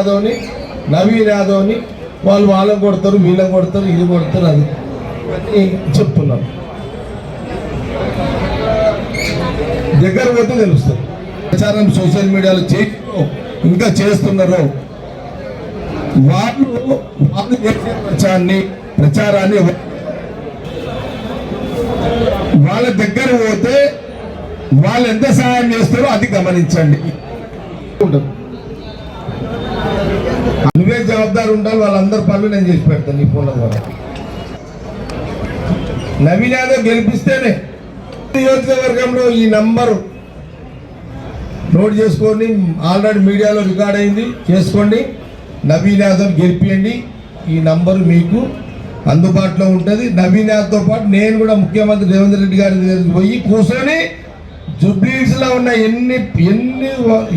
యాదవ్ని నవీన్ యాదవ్ని వాళ్ళు వాళ్ళని కొడతారు వీళ్ళని కొడతారు ఇది కొడతారు అది అని చెప్తున్నారు. దగ్గర పోతే తెలుస్తుంది. ప్రచారం సోషల్ మీడియాలో చేయో ఇంకా చేస్తున్నారు. వాళ్ళు వాళ్ళు చేసే ప్రచారాన్ని ప్రచారాన్ని వాళ్ళ దగ్గర పోతే వాళ్ళు ఎంత సహాయం చేస్తారో అది గమనించండి. ఉంటుంది నువ్వే జవాబాదారు ఉండాలి వాళ్ళందరి పనులు నేను చేసి పెడతాను నీ ఫోన్ల ద్వారా. నవీన్ యాదవ్ గెలిపిస్తేనే నియోజకవర్గంలో ఈ నంబరు నోట్ చేసుకోండి. ఆల్రెడీ మీడియాలో రికార్డ్ అయింది. చేసుకోండి. నవీన్ యాదవ్ గెలిపియండి. ఈ నంబరు మీకు అందుబాటులో ఉంటుంది. నవీన్ యాదవ్తో పాటు నేను కూడా ముఖ్యమంత్రి రేవంత్ రెడ్డి గారి దగ్గరికి పోయి కూర్చొని జుబ్లీస్లో ఉన్న ఎన్ని ఎన్ని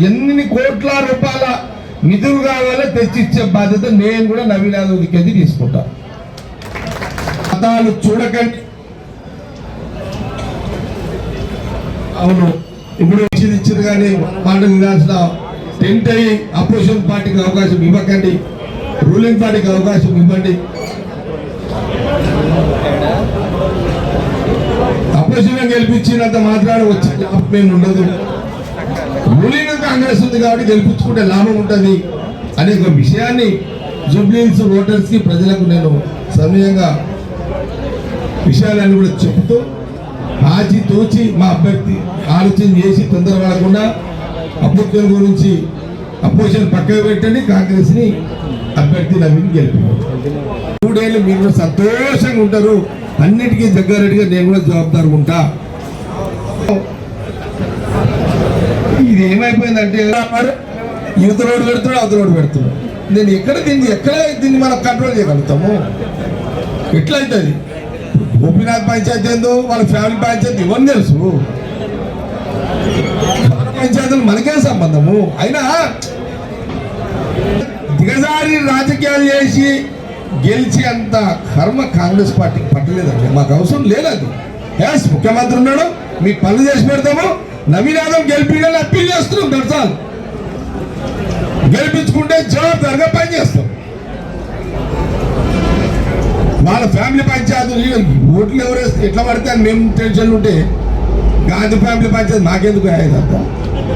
ఎన్ని కోట్ల రూపాయల నిధులు కావాలో తెచ్చిచ్చే బాధ్యత నేను కూడా నవీన్ యాదవ్ తీసుకుంటా. మతాలు చూడకండి. అవును ఇప్పుడు ఇచ్చింది ఇచ్చారు కానీ మాటలు వినాల్సిన టెంట్ అయ్యి అపోజిషన్ పార్టీకి అవకాశం ఇవ్వకండి. రూలింగ్ పార్టీకి అవకాశం ఇవ్వండి. అపోజిషన్ గెలిపించినంత మాత్రాన వచ్చే లాభం ఉండదు. కాంగ్రెస్ ఉంది కాబట్టి గెలిపించుకుంటే లాభం ఉంటుంది. అనే ఒక విషయాన్ని జూబ్లీన్స్ ఓటర్స్కి ప్రజలకు నేను సమయంగా విషయాలన్నీ కూడా చెబుతూ ఆచి తోచి మా అభ్యర్థి ఆలోచన చేసి తొందరపడకుండా అభ్యర్థుల గురించి అపోజిషన్ పక్కకు పెట్టండి కాంగ్రెస్ని అభ్యర్థి నవీన్ గెలిపి మూడేళ్ళు మీరు కూడా సంతోషంగా ఉంటారు. అన్నిటికీ దగ్గరగా నేను కూడా జవాబుదారు ఉంటా. ఇది ఏమైపోయిందంటే మరి యువత రోడ్డు పెడుతున్నాడు అవతల రోడ్డు పెడుతున్నాడు. నేను ఎక్కడ దీన్ని ఎక్కడ దీన్ని మనం కంట్రోల్ చేయగలుగుతాము? ఎట్లయితుంది? గోపీనాథ్ పంచాయతీ ఏందో వాళ్ళ ఫ్యామిలీ పంచాయతీ ఇవన్నీ తెలుసు. పంచాయతీలు మనకే సంబంధము? అయినా దిగజారి రాజకీయాలు చేసి గెలిచి అంత కర్మ కాంగ్రెస్ పార్టీకి పట్టలేదండి. మాకు అవసరం లేదు అది. ఎస్ ముఖ్యమంత్రి ఉన్నాడు మీ పనులు చేసి పెడతాము. నవీన్ యాదవ్ గెలిపించాలని అప్పీల్ చేస్తున్నాం దర్శాలు గెలిపించుకుంటే జవాబుదారిగా పనిచేస్తాం. వాళ్ళ ఫ్యామిలీ పంచాయతీలు ఓట్లు ఎవరు వేస్తే ఎట్లా పడితే అని మేము టెన్షన్ ఉంటే గాంధీ ఫ్యామిలీ పంచాయతీ మాకెందుకు అయ్యేదంతా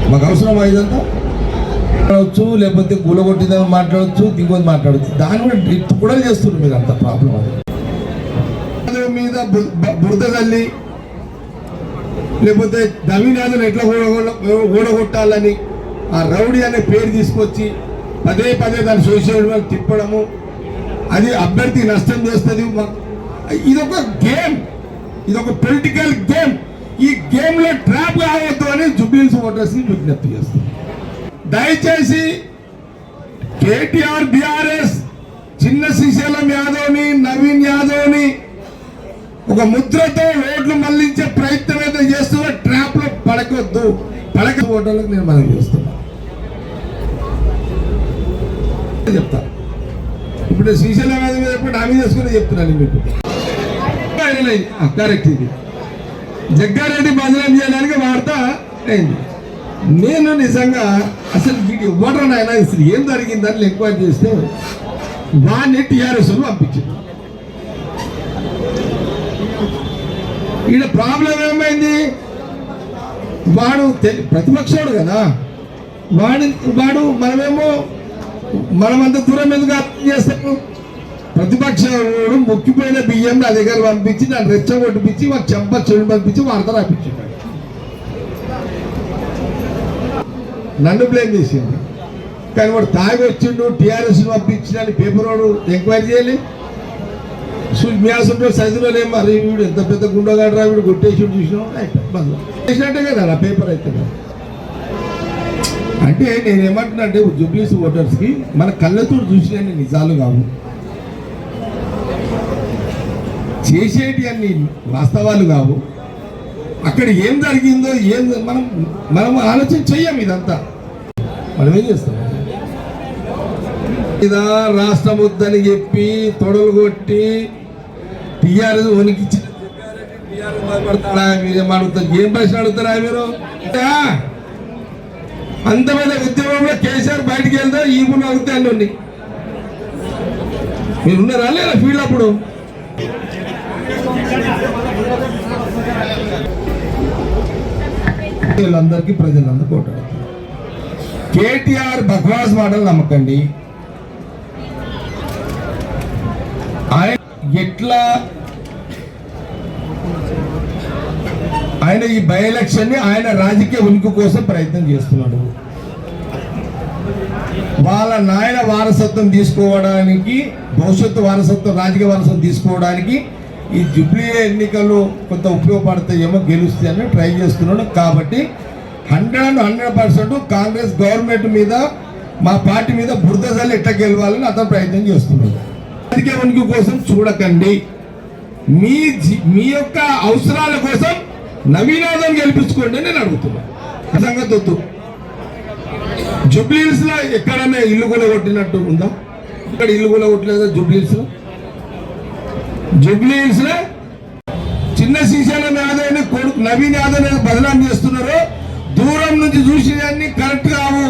మాకు అవసరం అయ్యేదంతా మాట్లాడవచ్చు లేకపోతే కూలగొట్టిందని మాట్లాడవచ్చు ఇంకోటి మాట్లాడవచ్చు దాని కూడా డ్రిప్ కూడా చేస్తున్నారు మీరు అంత ప్రాబ్లం అది. మీద బురద తల్లి లేకపోతే నవీన్ ఎట్లా ఓడగొట్ట- ఓడగొట్టాలని ఆ రౌడీ అనే పేరు తీసుకొచ్చి పదే పదే దాన్ని సోషల్ మీడియాలో తిప్పడము. అది అభ్యర్థి నష్టం చేస్తుంది మా- ఇదొక గేమ్. ఇదొక పొలిటికల్ గేమ్. ఈ గేమ్లో ట్రాప్ కావద్దు అని జుబ్లీన్స్ ఓటర్స్ని విజ్ఞప్తి చేస్తుంది. దయచేసి కేటీఆర్ బీఆర్ఎస్ చిన్న శ్రీశైలం యాదవ్ని నవీన్ యాదవ్ని ఒక ముద్రతో ఓట్లు మళ్ళించే ప్రయత్నం అయితే చేస్తున్నా ట్రాప్లో పడకొద్దు పడక ఓటర్లకు నేను మనం చేస్తున్నా. చెప్తా. ఇప్పుడు శ్రీశైలం మీద ఎప్పుడు హామీ చేసుకుని చెప్తున్నాను మీకు. కరెక్ట్ ఇది. జగ్గారెడ్డి భజనం చేయడానికి వార్త అయింది. నేను నిజంగా అసలు వీడు ఇవ్వడం నాయన అసలు ఏం జరిగిందని ఎంక్వైరీ చేస్తే వాడిని టీఆర్ఎస్ పంపించింది ఈడ ప్రాబ్లం ఏమైంది? వాడు తె- ప్రతిపక్షాడు కదా. వాడి వాడు మనమేమో మనమంత దూరం ఎందుకు అర్థం చేస్తాము? ప్రతిపక్షాడు ముక్కిపోయిన బియ్యం నా దగ్గర పంపించి నన్ను రెచ్చగొట్టిపించి వాడు చెంప చెడు పంపించి వార్త రాపించాడు నన్ను బ్లేమ్ చేసింది కానీ వాడు తాగి వచ్చిండు టీఆర్ఎస్ పంపించిన పేపర్ వాడు ఎంక్వైరీ చేయాలి. వ్యాసంలో సైజులో మరి వీడు ఎంత పెద్ద గుండగాడు రా వీడు కొట్టేసి చూసినాం చేసినట్టే కదా ఆ పేపర్ అయితే. అంటే నేను ఏమంటున్నా అంటే జుబ్లీస్ ఓటర్స్కి మన కళ్ళతో చూసిన నిజాలు కావు. చేసేటి అన్ని వాస్తవాలు కావు. అక్కడ ఏం జరిగిందో ఏం మనం మనం ఆలోచన చెయ్యం ఇదంతా. మనం ఏం చేస్తాం? ఇదా రాష్ట్రం వద్దని చెప్పి తొడలు కొట్టి టీఆర్ఎస్ వణికిచ్చి ఏం ప్రశ్న అడుగుతారా మీరు? అంతమైన ఉద్యమంలో కేసీఆర్ బయటికి వెళ్తే ఈ ముందు అవుతాయి అన్ని మీరు ఉన్నారా లేదా ఫీల్డ్ అప్పుడు? వీళ్ళందరికీ ప్రజలందరూ కొట్టాడు కేటీఆర్ బక్వాస్ మాటలు నమ్మకండి. ఆయన ఎట్లా? ఆయన ఈ బై ఎలక్షన్ని ఆయన రాజకీయ ఉనికి కోసం ప్రయత్నం చేస్తున్నాడు. వాళ్ళ నాయన వారసత్వం తీసుకోవడానికి భవిష్యత్తు వారసత్వం రాజకీయ వారసత్వం తీసుకోవడానికి ఈ జుబ్లీ ఎన్నికలు కొంత ఉపయోగపడతాయేమో గెలుస్తాయని ట్రై చేస్తున్నాడు. కాబట్టి hundred and hundred percent Congress government మీద మా పార్టీ మీద బురద జల్లి ఎట్లా గెలవాలని అతను ప్రయత్నం చేస్తున్నాడు. రాజకీయ ఉనికి కోసం చూడకండి. మీ మీ యొక్క అవసరాల కోసం నవీనాథం గెలిపించుకోండి నేను అడుగుతున్నాను సంగతి వద్దు. జుబ్లీస్లో ఎక్కడన్నా ఇల్లు కూడా కొట్టినట్టు ఉందా? ఇక్కడ ఇల్లు కూడా కొట్టలేదా జుబ్లీస్లో జుబ్లీస్లో చిన్న శ్రీశైలం యాదవ్ కొడుకు నవీన్ యాదవ్ని బదనాం చేస్తున్నారు దూరం నుంచి చూసేదాన్ని కరెక్ట్ కావు.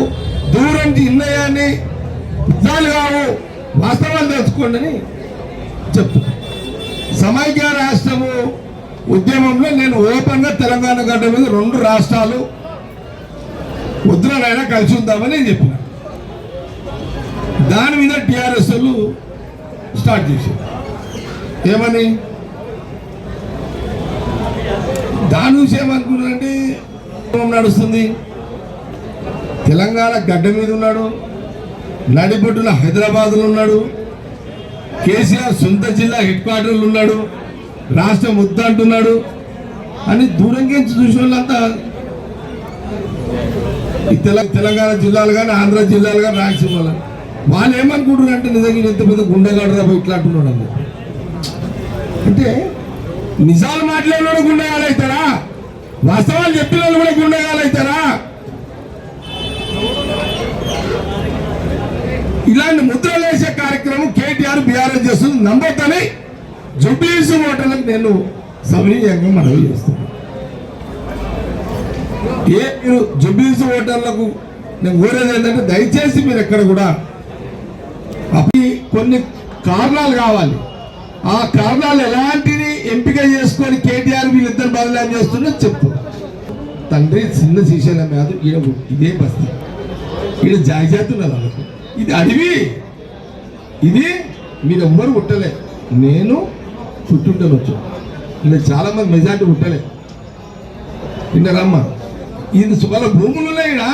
దూరం నుంచి ఇన్నయాన్ని కావు. వాస్తవాలు తెలుసుకోండి అని చెప్తున్నా సమైక్య రాష్ట్రము ఉద్యమంలో నేను ఓపెన్గా తెలంగాణ గడ్డ మీద రెండు రాష్ట్రాలు ఉద్రనైనా కలిసి ఉందామని నేను చెప్పిన. దాని మీద టిఆర్ఎస్ వాళ్ళు స్టార్ట్ చేశారు. ఏమని? దాని నుంచి ఏమనుకున్నారంటే నడుస్తుంది. తెలంగాణ గడ్డ మీద ఉన్నాడు. నడిబొడ్డున హైదరాబాద్లో ఉన్నాడు. కేసీఆర్ సొంత జిల్లా హెడ్ క్వార్టర్లు ఉన్నాడు. రాష్ట్రం వద్దంటున్నాడు అని దూరంకించి చూసిన వాళ్ళంతా ఈ తెల- తెలంగాణ జిల్లాలు కానీ ఆంధ్ర జిల్లాలు కానీ రాయలసీమ వాళ్ళు వాళ్ళు ఏమనుకుంటున్నారు అంటే నిజంగా ఎంత పెద్ద గుండెగాడు రా ఇట్లా అంటున్నాడు అని అంటే నిజాలు మాట్లాడినోడు గుండెగాలు అవుతారా వాస్తవాలు చెప్పిన వాళ్ళు కూడా గుండెగాలు అవుతారా ఇలాంటి ముద్రలు వేసే కార్యక్రమం కేటీఆర్ బీఆర్ఎస్ చేస్తుంది. నమ్మొద్దని జుబ్లీస్ ఓటర్లకు నేను సవినీయంగా మనవి చేస్తున్నాను. ఏ మీరు జుబ్లీస్ ఓటర్లకు నేను కోరేది ఏంటంటే దయచేసి మీరు ఎక్కడ కూడా అవి కొన్ని కారణాలు కావాలి. ఆ కారణాలు ఎలాంటివి ఎంపిక చేసుకొని కేటీఆర్ వీళ్ళిద్దరు బదలాం చేస్తున్నా చెప్పు. తండ్రి చిన్న శ్రీశైలం కాదు ఈడ ఇదే బస్తీ. ఈడ జాగ్రత్త ఉన్నది వాళ్ళకు. ఇది అడవి. ఇది మీరు ఎవ్వరు పుట్టలే నేను పుట్టుండవచ్చు ఇలా చాలా మంది మెజార్టీ పుట్టలే విన్నారమ్మా? ఇది వాళ్ళ భూములు ఉన్నాయిడా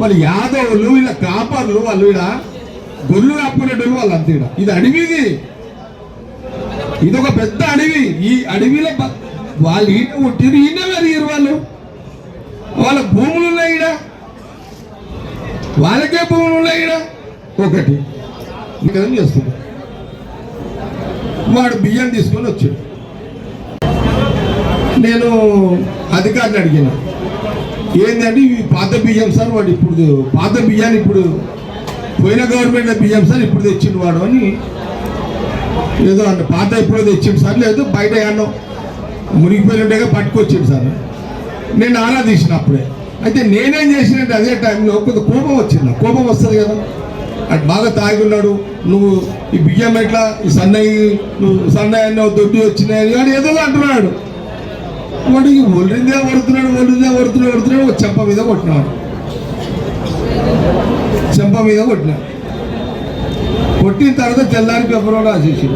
వాళ్ళు యాదవులు ఇలా కాపర్లు వాళ్ళు ఈడ గొల్లు కాపుకునేటోళ్ళు వాళ్ళు అంతే ఈడ. ఇది అడవిది ఇది. ఒక పెద్ద అడవి. ఈ అడవిలో వాళ్ళు ఈట పుట్టిరు ఈయన పెరిగారు వాళ్ళు. వాళ్ళ భూములు ఉన్నాయి ఈడ. వాళ్ళకే భూములు ఉన్నాయి ఈడ ఒకటి ఇంకేం చేస్తుంది? వాడు బియ్యం తీసుకొని వచ్చాడు. నేను అధికారిని అడిగిన ఏంటంటే ఇవి పాత బియ్యం సార్? వాడు ఇప్పుడు పాత బియ్యాన్ని ఇప్పుడు పోయిన గవర్నమెంట్ బియ్యం సార్ ఇప్పుడు తెచ్చిండు వాడు అని ఏదో అన్న పాత ఎప్పుడో తెచ్చిండు సార్ లేదు బయట అన్నం మునిగిపోయినట్టుగా పట్టుకొచ్చిండు సార్. నేను ఆరాధించిన అప్పుడే. అయితే నేనేం చేసినట్టు అదే టైంలో కొంత కోపం వచ్చింది. కోపం వస్తుంది కదా. అటు బాగా తాగి ఉన్నాడు. నువ్వు ఈ బియ్యం ఎట్లా? ఈ సన్నయ్య నువ్వు సన్నయ్య అన్నావు దొడ్డి వచ్చినాయి అని ఏదో అంటున్నాడు. వాడికి ఒళ్ళిందే పడుతున్నాడు ఒళ్ళిందే పడుతున్నాడు పడుతున్నాడు ఒక చెంప మీద కొట్టినాడు. చెంప మీద కొట్టినాడు. కొట్టిన తర్వాత తెల్లారి పేపర్ రాసేసి